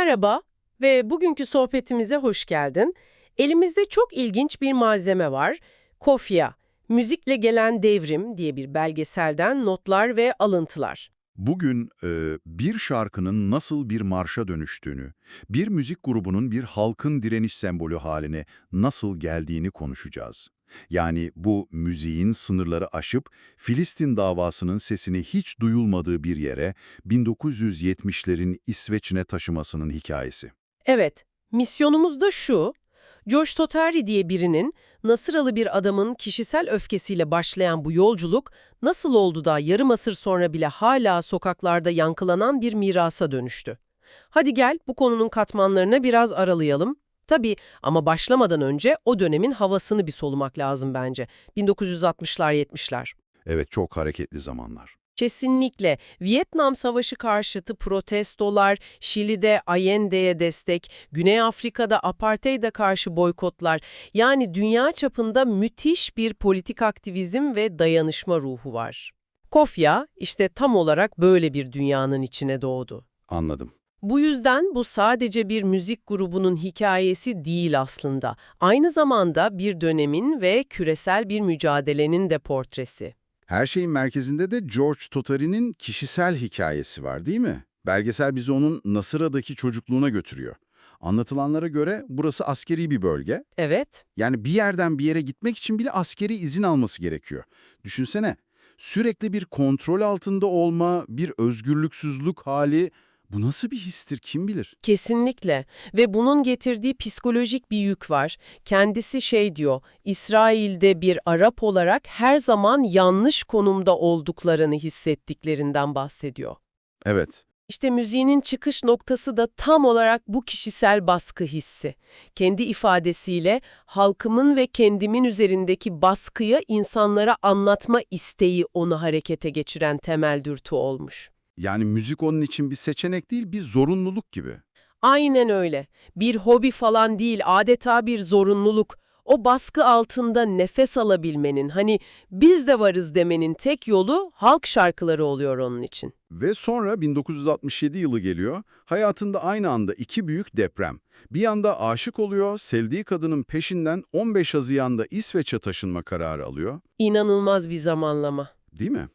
Merhaba ve bugünkü sohbetimize hoş geldin. Elimizde çok ilginç bir malzeme var. Kofya, Müzikle Gelen Devrim diye bir belgeselden notlar ve alıntılar. Bugün e, bir şarkının nasıl bir marşa dönüştüğünü, bir müzik grubunun bir halkın direniş sembolü haline nasıl geldiğini konuşacağız. Yani bu müziğin sınırları aşıp Filistin davasının sesini hiç duyulmadığı bir yere 1970'lerin İsveç'ine taşımasının hikayesi. Evet, misyonumuz da şu, Josh Totari diye birinin, Nasıralı bir adamın kişisel öfkesiyle başlayan bu yolculuk, nasıl oldu da yarım asır sonra bile hala sokaklarda yankılanan bir mirasa dönüştü. Hadi gel bu konunun katmanlarına biraz aralayalım. Tabii ama başlamadan önce o dönemin havasını bir solumak lazım bence. 1960'lar 70'ler. Evet çok hareketli zamanlar. Kesinlikle. Vietnam Savaşı karşıtı protestolar, Şili'de Allende'ye destek, Güney Afrika'da apartheid'e karşı boykotlar. Yani dünya çapında müthiş bir politik aktivizm ve dayanışma ruhu var. Kofya işte tam olarak böyle bir dünyanın içine doğdu. Anladım. Bu yüzden bu sadece bir müzik grubunun hikayesi değil aslında. Aynı zamanda bir dönemin ve küresel bir mücadelenin de portresi. Her şeyin merkezinde de George Totari'nin kişisel hikayesi var değil mi? Belgesel bizi onun Nasıra'daki çocukluğuna götürüyor. Anlatılanlara göre burası askeri bir bölge. Evet. Yani bir yerden bir yere gitmek için bile askeri izin alması gerekiyor. Düşünsene, sürekli bir kontrol altında olma, bir özgürlüksüzlük hali, bu nasıl bir histir kim bilir? Kesinlikle ve bunun getirdiği psikolojik bir yük var. Kendisi şey diyor, İsrail'de bir Arap olarak her zaman yanlış konumda olduklarını hissettiklerinden bahsediyor. Evet, İşte müziğinin çıkış noktası da tam olarak bu kişisel baskı hissi. Kendi ifadesiyle halkımın ve kendimin üzerindeki baskıyı insanlara anlatma isteği onu harekete geçiren temel dürtü olmuş. Yani müzik onun için bir seçenek değil, bir zorunluluk gibi. Aynen öyle. Bir hobi falan değil, adeta bir zorunluluk. O baskı altında nefes alabilmenin, hani biz de varız demenin tek yolu halk şarkıları oluyor onun için. Ve sonra 1967 yılı geliyor, hayatında aynı anda iki büyük deprem. Bir yanda aşık oluyor, sevdiği kadının peşinden 15 Haziran'da İsveç'e taşınma kararı alıyor, İnanılmaz bir zamanlama. değil mi?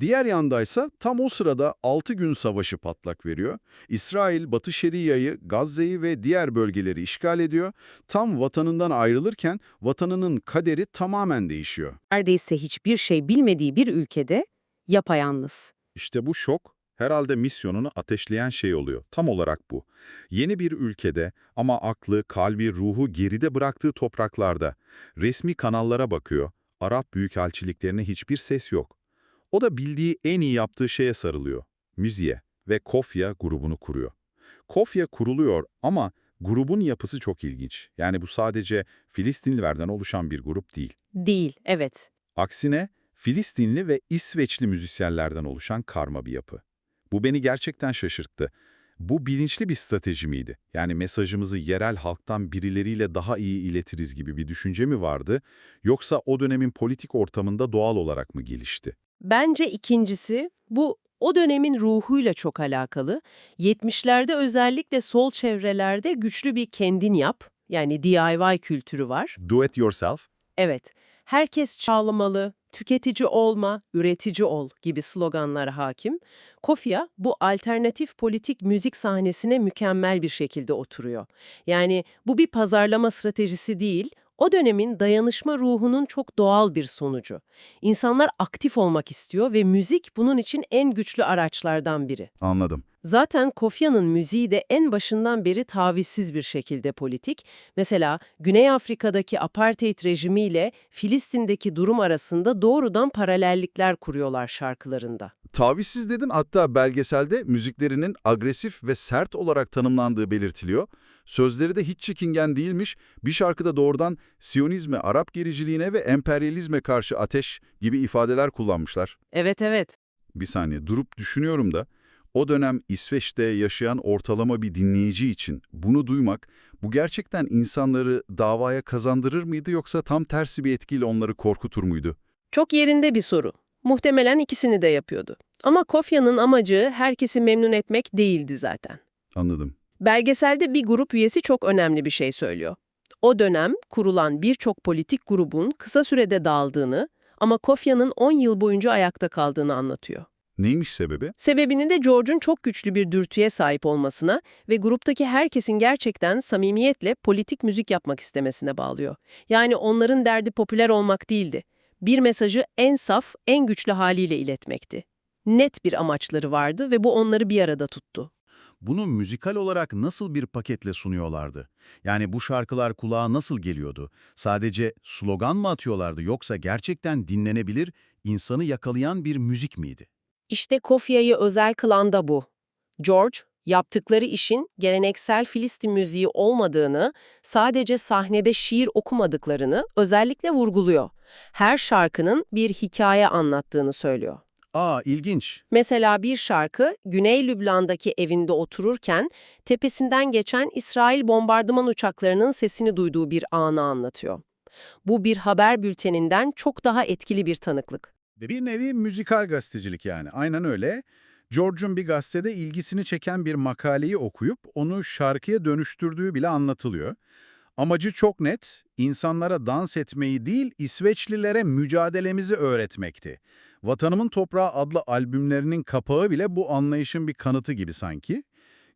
Diğer yandaysa tam o sırada 6 gün savaşı patlak veriyor. İsrail, Batı Şeria'yı, Gazze'yi ve diğer bölgeleri işgal ediyor. Tam vatanından ayrılırken vatanının kaderi tamamen değişiyor. neredeyse hiçbir şey bilmediği bir ülkede yapayalnız. İşte bu şok herhalde misyonunu ateşleyen şey oluyor. Tam olarak bu. Yeni bir ülkede ama aklı, kalbi, ruhu geride bıraktığı topraklarda resmi kanallara bakıyor. Arap büyükelçiliklerine hiçbir ses yok. O da bildiği en iyi yaptığı şeye sarılıyor. Müziğe ve Kofya grubunu kuruyor. Kofya kuruluyor ama grubun yapısı çok ilginç. Yani bu sadece Filistinlilerden oluşan bir grup değil. Değil, evet. Aksine Filistinli ve İsveçli müzisyenlerden oluşan karma bir yapı. Bu beni gerçekten şaşırttı. Bu bilinçli bir strateji miydi? Yani mesajımızı yerel halktan birileriyle daha iyi iletiriz gibi bir düşünce mi vardı? Yoksa o dönemin politik ortamında doğal olarak mı gelişti? Bence ikincisi bu o dönemin ruhuyla çok alakalı. 70'lerde özellikle sol çevrelerde güçlü bir kendin yap, yani DIY kültürü var. Do it yourself? Evet, herkes çağlamalı, tüketici olma, üretici ol gibi sloganlar hakim. Kofya bu alternatif politik müzik sahnesine mükemmel bir şekilde oturuyor. Yani bu bir pazarlama stratejisi değil, o dönemin dayanışma ruhunun çok doğal bir sonucu. İnsanlar aktif olmak istiyor ve müzik bunun için en güçlü araçlardan biri. Anladım. Zaten Kofya'nın müziği de en başından beri tavizsiz bir şekilde politik. Mesela Güney Afrika'daki apartheid rejimiyle Filistin'deki durum arasında doğrudan paralellikler kuruyorlar şarkılarında. Tavizsiz dedin hatta belgeselde müziklerinin agresif ve sert olarak tanımlandığı belirtiliyor. Sözleri de hiç çekingen değilmiş. Bir şarkıda doğrudan Siyonizme, Arap gericiliğine ve emperyalizme karşı ateş gibi ifadeler kullanmışlar. Evet evet. Bir saniye durup düşünüyorum da o dönem İsveç'te yaşayan ortalama bir dinleyici için bunu duymak bu gerçekten insanları davaya kazandırır mıydı yoksa tam tersi bir etkiyle onları korkutur muydu? Çok yerinde bir soru. Muhtemelen ikisini de yapıyordu. Ama Kofya'nın amacı herkesi memnun etmek değildi zaten. Anladım. Belgeselde bir grup üyesi çok önemli bir şey söylüyor. O dönem kurulan birçok politik grubun kısa sürede dağıldığını ama Kofya'nın 10 yıl boyunca ayakta kaldığını anlatıyor. Neymiş sebebi? Sebebini de George'un çok güçlü bir dürtüye sahip olmasına ve gruptaki herkesin gerçekten samimiyetle politik müzik yapmak istemesine bağlıyor. Yani onların derdi popüler olmak değildi. Bir mesajı en saf, en güçlü haliyle iletmekti. Net bir amaçları vardı ve bu onları bir arada tuttu. Bunu müzikal olarak nasıl bir paketle sunuyorlardı? Yani bu şarkılar kulağa nasıl geliyordu? Sadece slogan mı atıyorlardı yoksa gerçekten dinlenebilir, insanı yakalayan bir müzik miydi? İşte Kofya'yı özel kılan da bu. George, yaptıkları işin geleneksel Filistin müziği olmadığını, sadece sahnede şiir okumadıklarını özellikle vurguluyor. Her şarkının bir hikaye anlattığını söylüyor. Aa ilginç. Mesela bir şarkı, Güney Lübnan'daki evinde otururken tepesinden geçen İsrail bombardıman uçaklarının sesini duyduğu bir anı anlatıyor. Bu bir haber bülteninden çok daha etkili bir tanıklık. Ve bir nevi müzikal gazetecilik yani. Aynen öyle. George'un bir gazetede ilgisini çeken bir makaleyi okuyup onu şarkıya dönüştürdüğü bile anlatılıyor. Amacı çok net, insanlara dans etmeyi değil, İsveçlilere mücadelemizi öğretmekti. Vatanımın Toprağı adlı albümlerinin kapağı bile bu anlayışın bir kanıtı gibi sanki.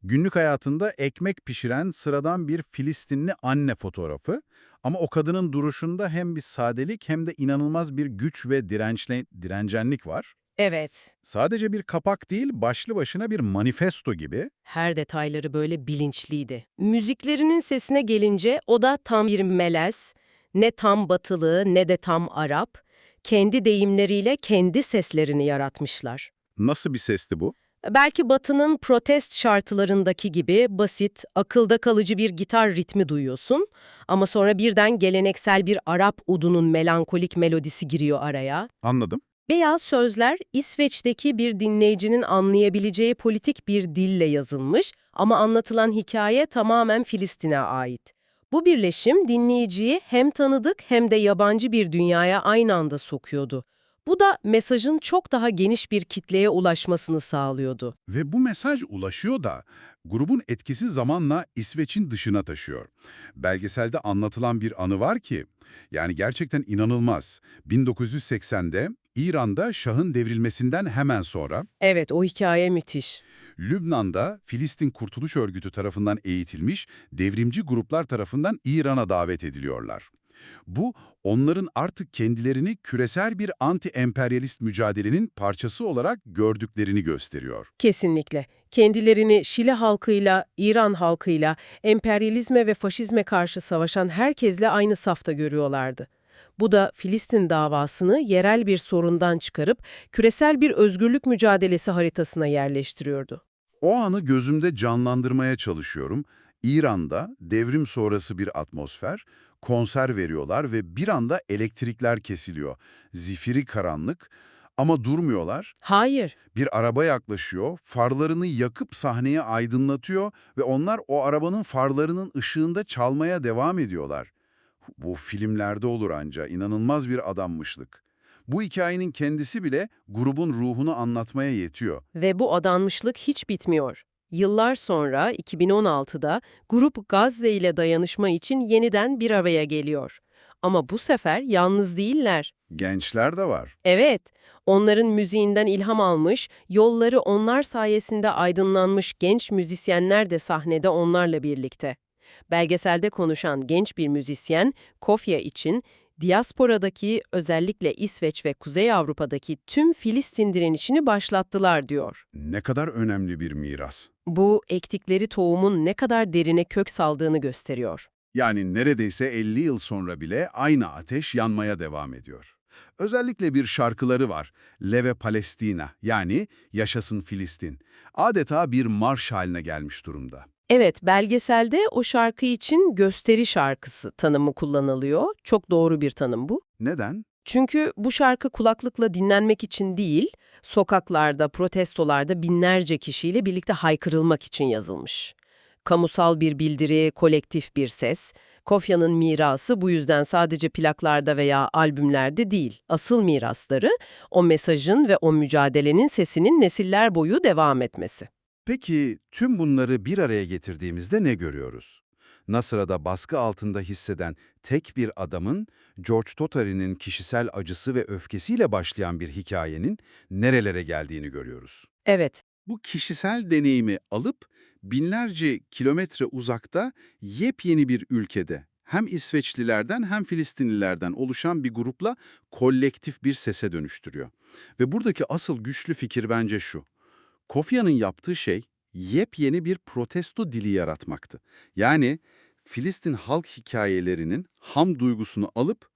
Günlük hayatında ekmek pişiren sıradan bir Filistinli anne fotoğrafı ama o kadının duruşunda hem bir sadelik hem de inanılmaz bir güç ve dirençle, direncenlik var. Evet. Sadece bir kapak değil, başlı başına bir manifesto gibi. Her detayları böyle bilinçliydi. Müziklerinin sesine gelince o da tam bir melez, ne tam batılı ne de tam Arap. Kendi deyimleriyle kendi seslerini yaratmışlar. Nasıl bir sesti bu? Belki Batı'nın protest şartılarındaki gibi basit, akılda kalıcı bir gitar ritmi duyuyorsun ama sonra birden geleneksel bir Arap udunun melankolik melodisi giriyor araya. Anladım. Veya sözler İsveç'teki bir dinleyicinin anlayabileceği politik bir dille yazılmış ama anlatılan hikaye tamamen Filistin'e ait. Bu birleşim dinleyiciyi hem tanıdık hem de yabancı bir dünyaya aynı anda sokuyordu. Bu da mesajın çok daha geniş bir kitleye ulaşmasını sağlıyordu. Ve bu mesaj ulaşıyor da grubun etkisi zamanla İsveç'in dışına taşıyor. Belgeselde anlatılan bir anı var ki, yani gerçekten inanılmaz. 1980'de İran'da Şah'ın devrilmesinden hemen sonra Evet, o hikaye müthiş. Lübnan'da Filistin Kurtuluş Örgütü tarafından eğitilmiş devrimci gruplar tarafından İran'a davet ediliyorlar. Bu, onların artık kendilerini küresel bir anti-emperyalist mücadelenin parçası olarak gördüklerini gösteriyor. Kesinlikle. Kendilerini Şili halkıyla, İran halkıyla, emperyalizme ve faşizme karşı savaşan herkesle aynı safta görüyorlardı. Bu da Filistin davasını yerel bir sorundan çıkarıp küresel bir özgürlük mücadelesi haritasına yerleştiriyordu. O anı gözümde canlandırmaya çalışıyorum. İran'da devrim sonrası bir atmosfer, konser veriyorlar ve bir anda elektrikler kesiliyor. Zifiri karanlık ama durmuyorlar. Hayır, Bir araba yaklaşıyor, farlarını yakıp sahneye aydınlatıyor ve onlar o arabanın farlarının ışığında çalmaya devam ediyorlar. Bu filmlerde olur anca, inanılmaz bir adanmışlık. Bu hikayenin kendisi bile grubun ruhunu anlatmaya yetiyor. ve bu adanmışlık hiç bitmiyor. Yıllar sonra 2016'da grup Gazze ile dayanışma için yeniden bir araya geliyor. Ama bu sefer yalnız değiller. Gençler de var. Evet, onların müziğinden ilham almış, yolları onlar sayesinde aydınlanmış genç müzisyenler de sahnede onlarla birlikte. Belgeselde konuşan genç bir müzisyen, Kofya için diasporadaki özellikle İsveç ve Kuzey Avrupa'daki tüm Filistin direnişini başlattılar diyor. Ne kadar önemli bir miras. Bu, ektikleri tohumun ne kadar derine kök saldığını gösteriyor. Yani neredeyse 50 yıl sonra bile aynı ateş yanmaya devam ediyor. Özellikle bir şarkıları var. Leve Palestina yani Yaşasın Filistin. Adeta bir marş haline gelmiş durumda. Evet, belgeselde o şarkı için gösteri şarkısı tanımı kullanılıyor. Çok doğru bir tanım bu. Neden? Çünkü bu şarkı kulaklıkla dinlenmek için değil, sokaklarda, protestolarda binlerce kişiyle birlikte haykırılmak için yazılmış. Kamusal bir bildiri, kolektif bir ses. Kofya'nın mirası bu yüzden sadece plaklarda veya albümlerde değil. Asıl mirasları o mesajın ve o mücadelenin sesinin nesiller boyu devam etmesi. Peki tüm bunları bir araya getirdiğimizde ne görüyoruz? Nasıra'da baskı altında hisseden tek bir adamın, George Totari'nin kişisel acısı ve öfkesiyle başlayan bir hikayenin nerelere geldiğini görüyoruz. Evet, Bu kişisel deneyimi alıp binlerce kilometre uzakta yepyeni bir ülkede hem İsveçlilerden hem Filistinlilerden oluşan bir grupla kolektif bir sese dönüştürüyor. Ve buradaki asıl güçlü fikir bence şu. Kofi Annan'ın yaptığı şey yepyeni bir protesto dili yaratmaktı. Yani Filistin halk hikayelerinin ham duygusunu alıp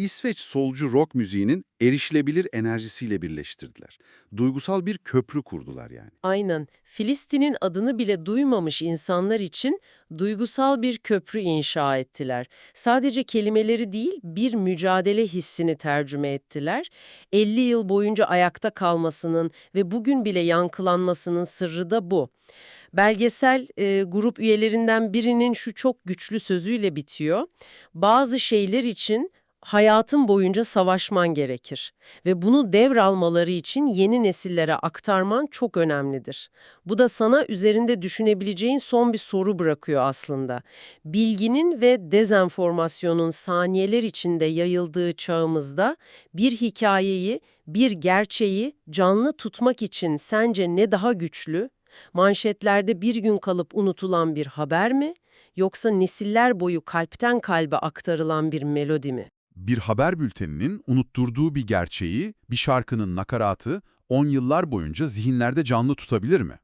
İsveç solcu rock müziğinin erişilebilir enerjisiyle birleştirdiler. Duygusal bir köprü kurdular yani. aynen. Filistin'in adını bile duymamış insanlar için duygusal bir köprü inşa ettiler. Sadece kelimeleri değil, bir mücadele hissini tercüme ettiler. 50 yıl boyunca ayakta kalmasının ve bugün bile yankılanmasının sırrı da bu. Belgesel e, grup üyelerinden birinin şu çok güçlü sözüyle bitiyor. Bazı şeyler için hayatın boyunca savaşman gerekir ve bunu devralmaları için yeni nesillere aktarman çok önemlidir. Bu da sana üzerinde düşünebileceğin son bir soru bırakıyor aslında. Bilginin ve dezenformasyonun saniyeler içinde yayıldığı çağımızda bir hikayeyi, bir gerçeği canlı tutmak için sence ne daha güçlü? Manşetlerde bir gün kalıp unutulan bir haber mi? Yoksa nesiller boyu kalpten kalbe aktarılan bir melodi mi? Bir haber bülteninin unutturduğu bir gerçeği, bir şarkının nakaratı 10 yıllar boyunca zihinlerde canlı tutabilir mi?